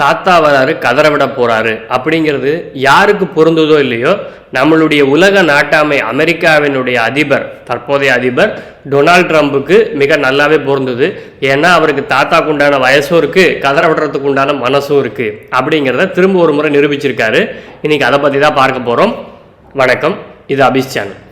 தாத்தா வராரு கதற விட போறாரு. அப்படிங்கிறது யாருக்கு பொருந்ததோ இல்லையோ நம்மளுடைய உலக நாட்டாமை அமெரிக்காவினுடைய அதிபர் தற்போதைய அதிபர் டொனால்ட் ட்ரம்புக்கு மிக நல்லாவே பொருந்தது. ஏன்னா அவருக்கு தாத்தாக்கு உண்டான வயசும் இருக்கு கதற விடுறதுக்கு உண்டான மனசும் இருக்கு அப்படிங்கிறத திரும்ப ஒரு முறை நிரூபிச்சிருக்காரு. இன்னைக்கு அதை பத்தி தான் பார்க்க போறோம். வணக்கம். இது அபிஷ் சேனல்.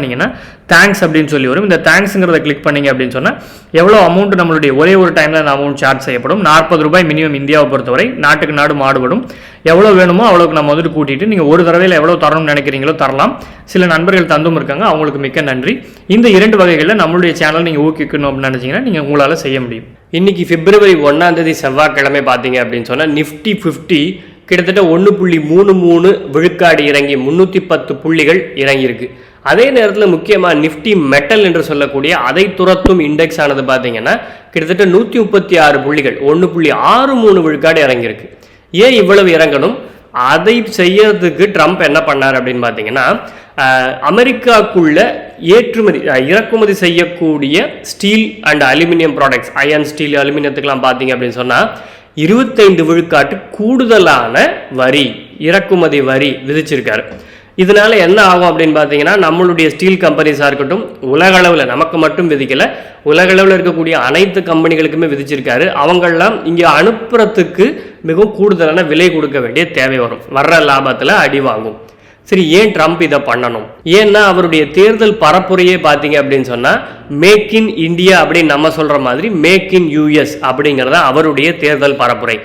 பண்ணிங்கன்னா தேங்க்ஸ் அப்படின்னு சொல்லி வரும். இந்த தேங்க்ஸுங்கிறத கிளிக் பண்ணீங்க அப்படின்னு சொன்னால் எவ்வளோ அமௌண்ட் நம்மளுடைய ஒரே ஒரு டைமில் அந்த அமௌண்ட் சார்ஜ் செய்யப்படும்? நாற்பது ரூபாய் மினிமம் இந்தியாவை பொறுத்தவரை நாட்டுக்கு நாடு மாடுபடும் எவ்வளோ வேணுமோ அவ்வளோக்கு நம்ம வந்துட்டு கூட்டிட்டு நீங்கள் ஒரு தடவையில் எவ்வளோ தரணும்னு நினைக்கிறீங்களோ தரலாம். சில நண்பர்கள் தந்தும் இருக்காங்க அவங்களுக்கு மிக்க நன்றி. இந்த இரண்டு வகைகளில் நம்மளுடைய சேனல் நீங்கள் ஊக்கிக்கணும் அப்படின்னு நினச்சிங்கன்னா நீங்கள் உங்களால் செய்ய முடியும். இன்றைக்கி பிப்ரவரி ஒன்றாந்தேதி செவ்வாய்க்கிழமை பார்த்தீங்க அப்படின்னு சொன்னால் நிஃப்டி ஃபிஃப்டி கிட்டத்தட்ட ஒன்று புள்ளி மூணு மூணு விழுக்காடு இறங்கி முந்நூற்றி பத்து புள்ளிகள் இறங்கியிருக்கு. அதே நேரத்தில் முக்கியமாக நிஃப்டி மெட்டல் என்று சொல்லக்கூடிய அதை துரத்தும் இண்டெக்ஸ் ஆனது பார்த்தீங்கன்னா கிட்டத்தட்ட நூற்றி முப்பத்தி ஆறு புள்ளிகள் ஒன்று புள்ளி ஆறு மூணு விழுக்காடு இறங்கியிருக்கு. ஏன் இவ்வளவு இறங்கணும்? அதை செய்யறதுக்கு ட்ரம்ப் என்ன பண்ணார் அப்படின்னு பார்த்தீங்கன்னா அமெரிக்காக்குள்ள ஏற்றுமதி இறக்குமதி செய்யக்கூடிய steel and aluminium products iron steel அலுமினியத்துக்கெல்லாம் பார்த்தீங்க அப்படின்னு சொன்னால் இருபத்தைந்து விழுக்காட்டு கூடுதலான வரி இறக்குமதி வரி விதிச்சிருக்காரு. இதனால என்ன ஆகும் அப்படின்னு பார்த்தீங்கன்னா நம்மளுடைய ஸ்டீல் கம்பெனிஸாக இருக்கட்டும் உலகளவில் நமக்கு மட்டும் விதிக்கல உலகளவில் இருக்கக்கூடிய அனைத்து கம்பெனிகளுக்குமே விதிச்சிருக்காரு. அவங்கெல்லாம் இங்கே அனுப்புறதுக்கு மிகவும் கூடுதலான விலை கொடுக்க வேண்டிய தேவை வரும். வர்ற லாபத்தில் அடி வாங்கும். சரி ஏன் ட்ரம்ப் இதை பண்ணணும்? ஏன்னா அவருடைய தேர்தல் பரப்புரையே பார்த்தீங்க அப்படின்னு சொன்னால் மேக் இன் இந்தியா அப்படின்னு நம்ம சொல்கிற மாதிரி மேக் இன் யூஎஸ் அப்படிங்கிறத அவருடைய தேர்தல் பரப்புரை.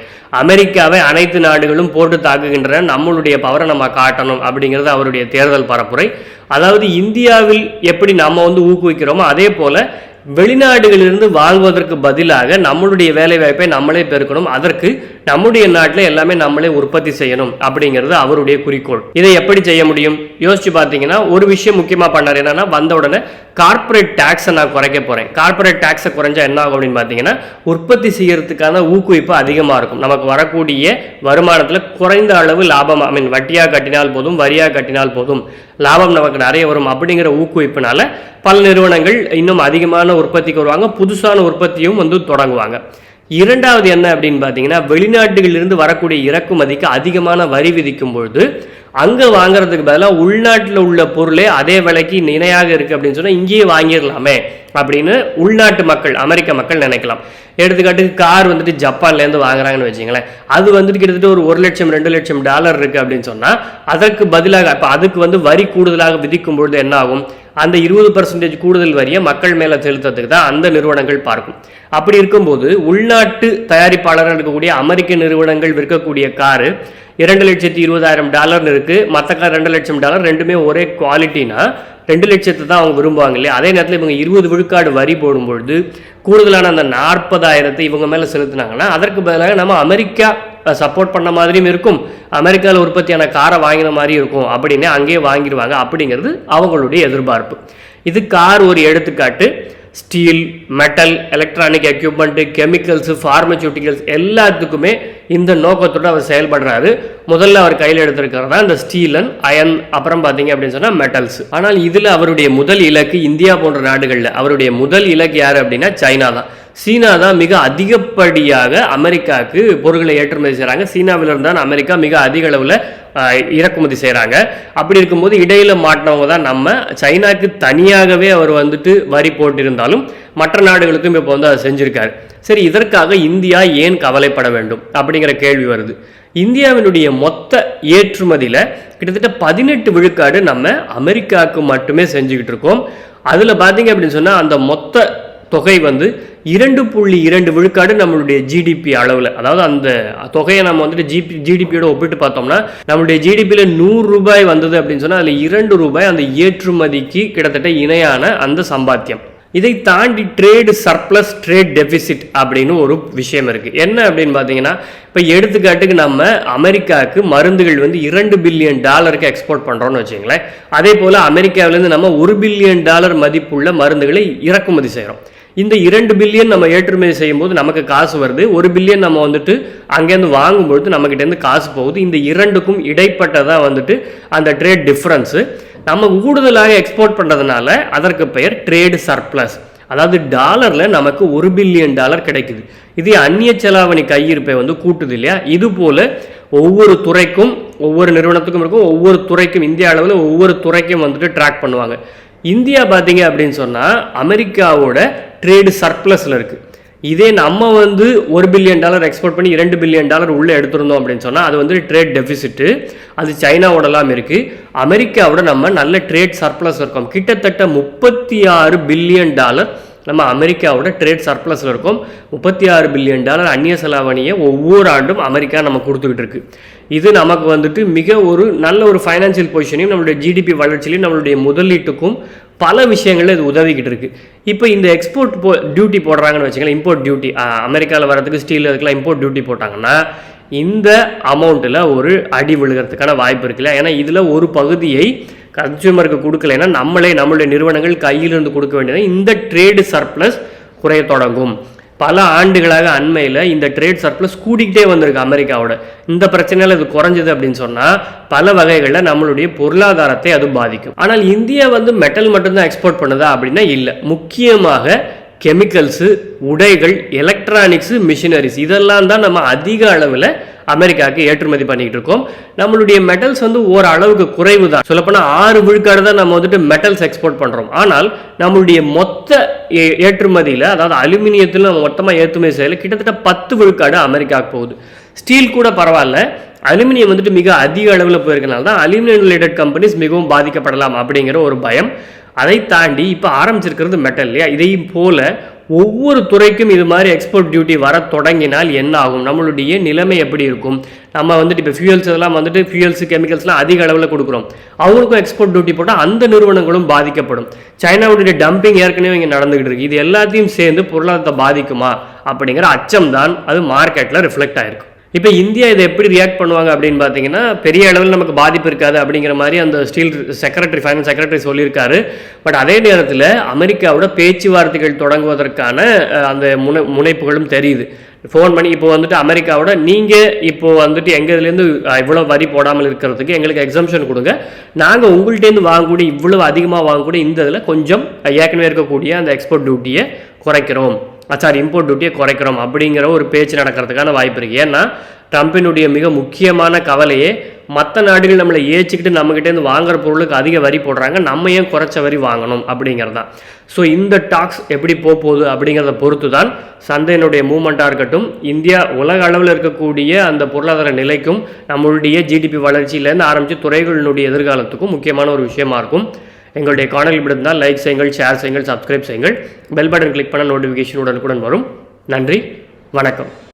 அமெரிக்காவை அனைத்து நாடுகளும் போட்டு தாக்குகின்றன நம்மளுடைய பவரை நம்ம காட்டணும் அப்படிங்கிறது அவருடைய தேர்தல் பரப்புரை. அதாவது இந்தியாவில் எப்படி நம்ம வந்து ஊக்குவிக்கிறோமோ அதே போல வெளிநாடுகளிலிருந்து வாழ்வதற்கு பதிலாக நம்மளுடைய வேலை வாய்ப்பை நம்மளே பெருக்கணும். அதற்கு நம்முடைய நாட்டில் எல்லாமே நம்மளே உற்பத்தி செய்யணும் அப்படிங்கிறது அவருடைய குறிக்கோள். இதை எப்படி செய்ய முடியும்? யோசிச்சு பார்த்தீங்கன்னா ஒரு விஷயம் முக்கியமாக பண்ணார் என்னன்னா வந்த உடனே கார்ப்பரேட் டேக்ஸை நான் குறைக்க போறேன். கார்ப்பரேட் டேக்ஸை குறைஞ்சா என்ன ஆகும் அப்படின்னு பார்த்தீங்கன்னா உற்பத்தி செய்யறதுக்கான ஊக்குவிப்பு அதிகமாக இருக்கும். நமக்கு வரக்கூடிய வருமானத்தில் குறைந்த அளவு லாபம் ஐ மீன் வட்டியாக கட்டினால் போதும் வரியாக கட்டினால் போதும் லாபம் நமக்கு நிறைய வரும் அப்படிங்கிற ஊக்குவிப்புனால பல நிறுவனங்கள் இன்னும் அதிகமான உற்பத்திக்கு வருவாங்க புதுசான உற்பத்தியும் வந்து தொடங்குவாங்க. இரண்டாவது என்ன அப்படின்னு பார்த்தீங்கன்னா வெளிநாட்டுகளிலிருந்து வரக்கூடிய இறக்குமதிக்கு அதிகமான வரி விதிக்கும் பொழுது அங்கே வாங்குறதுக்கு பதிலாக உள்நாட்டில் உள்ள பொருளே அதே விலைக்கு இணையாக இருக்குது அப்படின்னு சொன்னால் இங்கேயே வாங்கிடலாமே அப்படின்னு உள்நாட்டு மக்கள் அமெரிக்க மக்கள் நினைக்கலாம். எடுத்துக்காட்டுக்கு கார் வந்துட்டு ஜப்பான்லேருந்து வாங்குறாங்கன்னு வச்சுங்களேன். அது வந்துட்டு கிட்டத்தட்ட ஒரு ஒரு லட்சம் ரெண்டு லட்சம் டாலர் இருக்குது அப்படின்னு சொன்னால் அதற்கு பதிலாக இப்போ அதுக்கு வந்து வரி கூடுதலாக விதிக்கும் பொழுது என்ன ஆகும்? அந்த இருபது பர்சன்டேஜ் கூடுதல் வரியை மக்கள் மேலே செலுத்துறதுக்கு தான் அந்த நிறுவனங்கள் பார்க்கும். அப்படி இருக்கும்போது உள்நாட்டு தயாரிப்பாளராக இருக்கக்கூடிய அமெரிக்க நிறுவனங்கள் விற்கக்கூடிய காரு இரண்டு லட்சத்தி இருபதாயிரம் டாலர்னு இருக்குது மற்ற கார் ரெண்டு லட்சம் டாலர் ரெண்டுமே ஒரே குவாலிட்டினா ரெண்டு லட்சத்தை தான் அவங்க விரும்புவாங்க இல்லையா? அதே நேரத்தில் இவங்க இருபது விழுக்காடு வரி போடும்பொழுது கூடுதலான அந்த நாற்பதாயிரத்தை இவங்க மேலே செலுத்தினாங்கன்னா அதற்கு பதிலாக நம்ம அமெரிக்கா சப்போர்ட் பண்ண மாதிரியும் இருக்கும். அமெரிக்காவில் உற்பத்தியான காரை வாங்கின மாதிரியும் இருக்கும். அப்படின்னு அங்கேயே வாங்கிடுவாங்க அப்படிங்கிறது அவங்களுடைய எதிர்பார்ப்பு. இது கார் ஒரு எடுத்துக்காட்டு. Steel metal electronic equipment chemicals pharmaceuticals எல்லாத்துக்குமே இந்த நோக்கத்தோடு அவர் செயல்படுறாரு. முதல்ல அவர் கையில் எடுத்திருக்கிறது தான் இந்த ஸ்டீல் அண்ட் அயன் அப்புறம் பார்த்தீங்க அப்படின்னு சொன்னால் மெட்டல்ஸ் ஆனால் இதில் அவருடைய முதல் இலக்கு இந்தியா போன்ற நாடுகளில். அவருடைய முதல் இலக்கு யார் அப்படின்னா சைனா தான். சீனா தான் மிக அதிகப்படியாக அமெரிக்காவுக்கு பொருட்களை ஏற்றுமதி செய்கிறாங்க சீனாவிலிருந்து தான் அமெரிக்கா மிக அதிக அளவில் இறக்குமதி செய்கிறாங்க அப்படி இருக்கும்போது இடையில மாட்டினவங்க தான் நம்ம. சைனாக்கு தனியாகவே அவர் வந்துட்டு வரி போட்டிருந்தாலும் மற்ற நாடுகளுக்கும் இப்போ வந்து அதை செஞ்சுருக்காரு. சரி இதற்காக இந்தியா ஏன் கவலைப்பட வேண்டும் அப்படிங்கிற கேள்வி வருது. இந்தியாவினுடைய மொத்த ஏற்றுமதியில் கிட்டத்தட்ட பதினெட்டு விழுக்காடு நம்ம அமெரிக்காவுக்கு மட்டுமே செஞ்சுக்கிட்டு இருக்கோம். அதில் பார்த்தீங்க அப்படின்னு சொன்னால் அந்த மொத்த தொகை வந்து இரண்டு புள்ளி இரண்டு விழுக்காடு நம்மளுடைய ஜிடிபி அளவில். அதாவது அந்த தொகையை நம்ம வந்துட்டு ஜிபி ஜிடிபியோட ஒப்பிட்டு பார்த்தோம்னா நம்மளுடைய ஜிடிபியில் நூறு ரூபாய் வந்தது அப்படின்னு சொன்னால் அதில் இரண்டு ரூபாய் அந்த ஏற்றுமதிக்கு கிட்டத்தட்ட இணையான அந்த சம்பாத்தியம். இதை தாண்டி ட்ரேடு சர்ப்ளஸ் ட்ரேட் டெபிசிட் அப்படின்னு ஒரு விஷயம் இருக்குது என்ன அப்படின்னு பார்த்தீங்கன்னா இப்போ எடுத்துக்காட்டுக்கு நம்ம அமெரிக்காவுக்கு மருந்துகள் வந்து இரண்டு பில்லியன் டாலருக்கு எக்ஸ்போர்ட் பண்ணுறோம்னு வச்சுங்களேன் அதே போல் அமெரிக்காவிலேருந்து நம்ம ஒரு பில்லியன் டாலர் மதிப்புள்ள மருந்துகளை இறக்குமதி செய்கிறோம் இந்த இரண்டு பில்லியன் நம்ம ஏற்றுமதி செய்யும்போது நமக்கு காசு வருது. ஒரு பில்லியன் நம்ம வந்துட்டு அங்கேருந்து வாங்கும்பொழுது நம்மக்கிட்டேருந்து காசு போகுது. இந்த இரண்டுக்கும் இடைப்பட்டதாக வந்துட்டு அந்த ட்ரேட் டிஃப்ரென்ஸு நம்ம கூடுதலாக எக்ஸ்போர்ட் பண்ணுறதுனால அதற்கு பெயர் ட்ரேடு சர்ப்ளஸ் அதாவது டாலரில் நமக்கு ஒரு பில்லியன் டாலர் கிடைக்குது. இது அந்நிய செலாவணி கையிருப்பை வந்து கூட்டுது இல்லையா? இது போல் ஒவ்வொரு துறைக்கும் ஒவ்வொரு நிறுவனத்துக்கும் இருக்கும் ஒவ்வொரு துறைக்கும் இந்திய அளவில் ஒவ்வொரு துறைக்கும் வந்துட்டு ட்ராக் பண்ணுவாங்க. இந்தியா பார்த்தீங்க அப்படின்னு சொன்னால் அமெரிக்காவோட ட்ரேடு சர்ப்ளஸில் இருக்குது இதே நம்ம வந்து ஒரு பில்லியன் டாலர் எக்ஸ்போர்ட் பண்ணி இரண்டு பில்லியன் டாலர் உள்ளே எடுத்திருந்தோம் அப்படின்னு சொன்னால் அது வந்து ட்ரேட் டெபிசிட்டு அது சைனாவோடலாம் இருக்குது அமெரிக்காவோட நம்ம நல்ல ட்ரேட் சர்ப்ளஸ் இருக்கோம். கிட்டத்தட்ட முப்பத்தி ஆறு பில்லியன் டாலர் நம்ம அமெரிக்காவோட ட்ரேட் சர்ப்ளஸில் இருக்கோம். முப்பத்தி ஆறு பில்லியன் டாலர் அந்நிய செலாவணியை ஒவ்வொரு ஆண்டும் அமெரிக்கா நம்ம கொடுத்துக்கிட்டு இருக்கு. இது நமக்கு வந்துட்டு மிக ஒரு நல்ல ஒரு ஃபைனான்சியல் பொசிஷனையும் நம்மளுடைய ஜிடிபி வளர்ச்சியிலையும் நம்மளுடைய முதலீட்டுக்கும் பல விஷயங்களில் இது உதவிக்கிட்டு இருக்குது இப்போ இந்த எக்ஸ்போர்ட் போ டியூட்டி போடுறாங்கன்னு வச்சுக்கலாம் இம்போர்ட் டியூட்டி அமெரிக்காவில் வரதுக்கு ஸ்டீல் இதுக்கெல்லாம் இம்போர்ட் டியூட்டி போட்டாங்கன்னா இந்த அமௌண்ட்டில் ஒரு அடி விழுகிறதுக்கான வாய்ப்பு இருக்குல்ல ஏன்னா இதில் ஒரு பகுதியை கன்சியூமருக்கு கொடுக்கலைன்னா நம்மளே நம்மளுடைய நிறுவனங்கள் கையிலிருந்து கொடுக்க வேண்டியது இந்த ட்ரேடு சர்ப்ளஸ் குறைய தொடங்கும். பல ஆண்டுகளாக அண்மையில் இந்த ட்ரேட் சர்ப்ளஸ் கூடிக்கிட்டே வந்திருக்கு அமெரிக்காவோட. இந்த பிரச்சனையில் இது குறைஞ்சது அப்படின்னு சொன்னால் பல வகைகளில் நம்மளுடைய பொருளாதாரத்தை அது பாதிக்கும். ஆனால் இந்தியா வந்து மெட்டல் மட்டும்தான் எக்ஸ்போர்ட் பண்ணுதா அப்படின்னா இல்லை. முக்கியமாக கெமிக்கல்ஸு உடைகள் எலக்ட்ரானிக்ஸு மிஷினரிஸ் இதெல்லாம் தான் நம்ம அதிக அளவில் அமெரிக்காவுக்கு ஏற்றுமதி பண்ணிக்கிட்டு இருக்கோம். நம்மளுடைய மெட்டல்ஸ் வந்து ஓரளவுக்கு குறைவு தான் சொல்லப்போனால் ஆறு விழுக்காடு தான் நம்ம வந்துட்டு மெட்டல்ஸ் எக்ஸ்போர்ட் பண்ணுறோம் ஆனால் நம்மளுடைய மொத்த ஏ- ஏற்றுமதியில் அதாவது அலுமினியத்தில் நம்ம மொத்தமாக ஏற்றுமதி செய்யல கிட்டத்தட்ட பத்து விழுக்காடு அமெரிக்காவுக்கு போகுது. ஸ்டீல் கூட பரவாயில்ல. அலுமினியம் வந்துட்டு மிக அதிக அளவில் போயிருக்கனால தான் அலுமினியம் ரிலேட்டட் கம்பெனிஸ் மிகவும் பாதிக்கப்படலாம் அப்படிங்கிற ஒரு பயம். அதை தாண்டி இப்போ ஆரம்பிச்சிருக்கிறது மெட்டல் இல்லையா? இதையும் போல ஒவ்வொரு துறைக்கும் இது மாதிரி எக்ஸ்போர்ட் டியூட்டி வர தொடங்கினால் என்ன ஆகும்? நம்மளுடைய நிலைமை எப்படி இருக்கும்? நம்ம வந்துட்டு இப்போ ஃபியூயல்ஸ் இதெல்லாம் வந்துட்டு ஃபியூயல்ஸ் கெமிக்கல்ஸ்லாம் அதிக அளவில் கொடுக்குறோம். அவங்களுக்கும் எக்ஸ்போர்ட் டியூட்டி போட்டால் அந்த நிறுவனங்களும் பாதிக்கப்படும். சைனாவுடைய டம்பிங் ஏற்கனவே இங்கே நடந்துகிட்டு இருக்கு. இது எல்லாத்தையும் சேர்ந்து பொருளாதாரத்தை பாதிக்குமா? அப்படிங்கிற அச்சம் தான் அது மார்க்கெட்டில் ரிஃப்ளெக்ட் ஆயிருக்கும் இப்போ இந்தியா இதை எப்படி ரியாக்ட் பண்ணுவாங்க அப்படின்னு பார்த்தீங்கன்னா பெரிய அளவில் நமக்கு பாதிப்பு இருக்காது அப்படிங்கிற மாதிரி அந்த ஸ்டீல் செக்ரட்டரி ஃபைனான்ஸ் செக்ரட்டரி சொல்லியிருக்காரு. பட் அதே நேரத்தில் அமெரிக்காவோட பேச்சுவார்த்தைகள் தொடங்குவதற்கான அந்த முனை முனைப்புகளும் தெரியுது. ஃபோன் பண்ணி இப்போ வந்துட்டு அமெரிக்காவோட நீங்கள் இப்போ வந்துட்டு எங்கள் இதுலேருந்து இவ்வளோ வரி போடாமல் இருக்கிறதுக்கு எங்களுக்கு எக்ஸம்ஷன் கொடுங்க. நாங்கள் உங்கள்கிட்டேருந்து வாங்கக்கூடிய இவ்வளோ அதிகமாக வாங்கக்கூடிய இந்த இதில் கொஞ்சம் ஏற்கனவே இருக்கக்கூடிய அந்த எக்ஸ்போர்ட் டியூட்டியை குறைக்கிறோம். சாரி இம்போர்ட் டியூட்டியை குறைக்கிறோம் அப்படிங்கிற ஒரு பேச்சு நடக்கிறதுக்கான வாய்ப்பு இருக்குது ஏன்னா ட்ரம்பினுடைய மிக முக்கியமான கவலையே மற்ற நாடுகள் நம்மளை ஏச்சிக்கிட்டு நம்மகிட்டேருந்து வாங்குற பொருளுக்கு அதிக வரி போடுறாங்க. நம்ம ஏன் குறைச்ச வரி வாங்கணும் அப்படிங்கிறது. தான் ஸோ இந்த டாக்ஸ் எப்படி போக போகுது அப்படிங்கிறத பொறுத்து தான் சந்தையினுடைய மூமெண்ட்டாக இருக்கட்டும் இந்தியா உலக அளவில் இருக்கக்கூடிய அந்த பொருளாதார நிலைக்கும் நம்மளுடைய ஜிடிபி வளர்ச்சியிலேருந்து ஆரம்பித்து துறைகளினுடைய எதிர்காலத்துக்கும் முக்கியமான ஒரு விஷயமா இருக்கும். எங்களுடைய காணொலி பிடிந்தால் லைக் செய்யுங்கள் ஷேர் செய்யுங்கள் சப்ஸ்கிரைப் செய்யுங்கள். பெல் பட்டன் கிளிக் பண்ண நோட்டிஃபிகேஷன் உடனுக்குடன் வரும். நன்றி வணக்கம்.